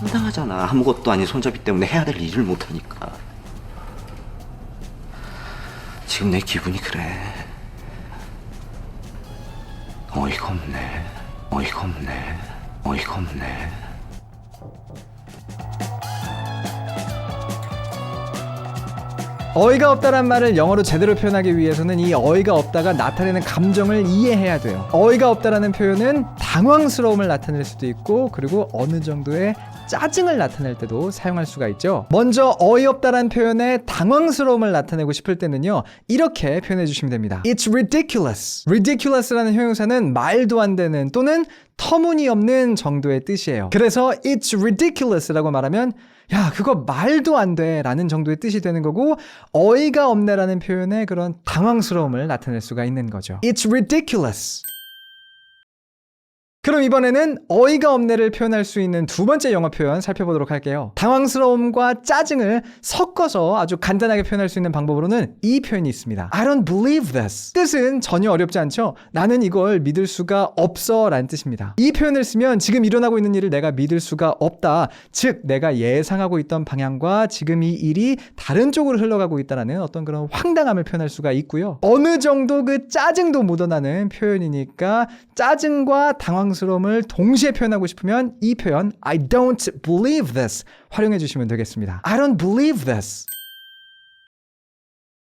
황당하잖아. 아무것도 아닌 손잡이 때문에 해야 될 일을 못하니까. 지금 내 기분이 그래. 어이가 없네. 어이가 없네. 어이가 없네. 어이가 없다란 말을 영어로 제대로 표현하기 위해서는 이 어이가 없다가 나타내는 감정을 이해해야 돼요. 어이가 없다라는 표현은 당황스러움을 나타낼 수도 있고 그리고 어느 정도의 짜증을 나타낼 때도 사용할 수가 있죠. 먼저 어이없다란 표현에 당황스러움을 나타내고 싶을 때는요. 이렇게 표현해 주시면 됩니다. It's ridiculous. ridiculous라는 형용사는 말도 안 되는 또는 터무니없는 정도의 뜻이에요. 그래서 it's ridiculous라고 말하면 야, 그거 말도 안 돼. 라는 정도의 뜻이 되는 거고, 어이가 없네 라는 표현에 그런 당황스러움을 나타낼 수가 있는 거죠. It's ridiculous. 그럼 이번에는 어이가 없네를 표현할 수 있는 두 번째 영어 표현 살펴보도록 할게요. 당황스러움과 짜증을 섞어서 아주 간단하게 표현할 수 있는 방법으로는 이 표현이 있습니다. I don't believe this. 뜻은 전혀 어렵지 않죠? 나는 이걸 믿을 수가 없어 라는 뜻입니다. 이 표현을 쓰면 지금 일어나고 있는 일을 내가 믿을 수가 없다. 즉, 내가 예상하고 있던 방향과 지금 이 일이 다른 쪽으로 흘러가고 있다는 어떤 그런 황당함을 표현할 수가 있고요. 어느 정도 그 짜증도 묻어나는 표현이니까 짜증과 당황스러움 을 동시에 표현하고 싶으면 이 표현 I don't believe this 활용해 주시면 되겠습니다. I don't believe this.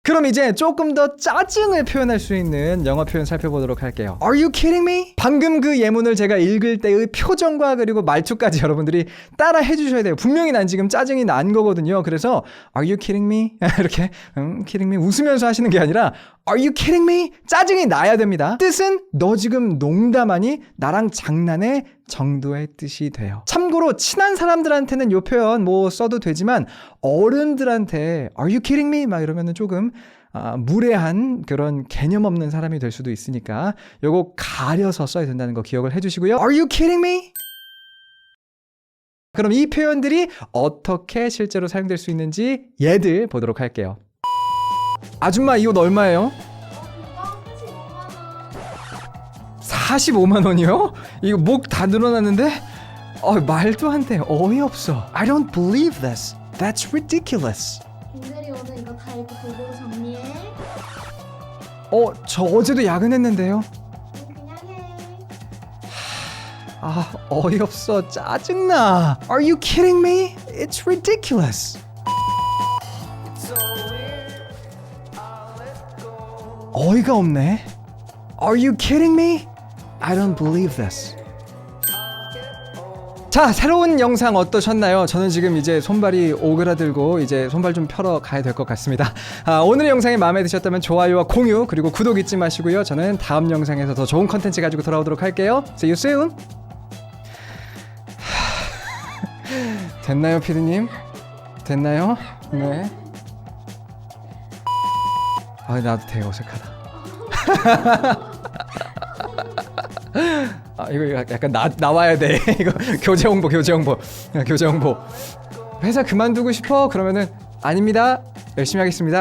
그럼 이제 조금 더 짜증을 표현할 수 있는 영어 표현 살펴보도록 할게요. Are you kidding me? 방금 그 예문을 제가 읽을 때의 표정과 그리고 말투까지 여러분들이 따라 해주셔야 돼요. 분명히 난 지금 짜증이 난 거거든요. 그래서 Are you kidding me? 이렇게 음, kidding me 웃으면서 하시는 게 아니라 Are you kidding me? 짜증이 나야 됩니다. 뜻은 너 지금 농담하니 나랑 장난해 정도의 뜻이 돼요. 참고로 친한 사람들한테는 요 표현 뭐 써도 되지만 어른들한테 Are you kidding me? 막 이러면은 조금 아, 무례한 그런 개념 없는 사람이 될 수도 있으니까 요거 가려서 써야 된다는 거 기억을 해주시고요. Are you kidding me? 그럼 이 표현들이 어떻게 실제로 사용될 수 있는지 예들 보도록 할게요. 아줌마 이 옷 얼마예요? 45만 원이요? 이거 목 다 늘어났는데? 어, 말도 안 돼. 어이없어. I don't believe this. That's ridiculous. 김대리 오늘 이거 다 읽고 골고루 정리해. 어, 저 어제도 야근했는데요. 응, 그냥 해. 아, 어이없어. 짜증나. Are you kidding me? It's ridiculous. 어이가 없네. Are you kidding me? I don't believe this. 자, 새로운 영상 어떠셨나요? 저는 지금 이제 손발이 오그라들고 이제 손발 좀 펴러 가야 될 것 같습니다. 아, 오늘 영상이 마음에 드셨다면 좋아요와 공유 그리고 구독 잊지 마시고요. 저는 다음 영상에서 더 좋은 컨텐츠 가지고 돌아오도록 할게요. See you soon. 됐나요, 피디님? 됐나요? 네. 아, 나도 되게 어색하다. 아, 이거 약간 나, 나와야 돼. 이거 교재 홍보, 교재 홍보. 야, 교재 홍보. 회사 그만두고 싶어? 그러면은 아닙니다. 열심히 하겠습니다.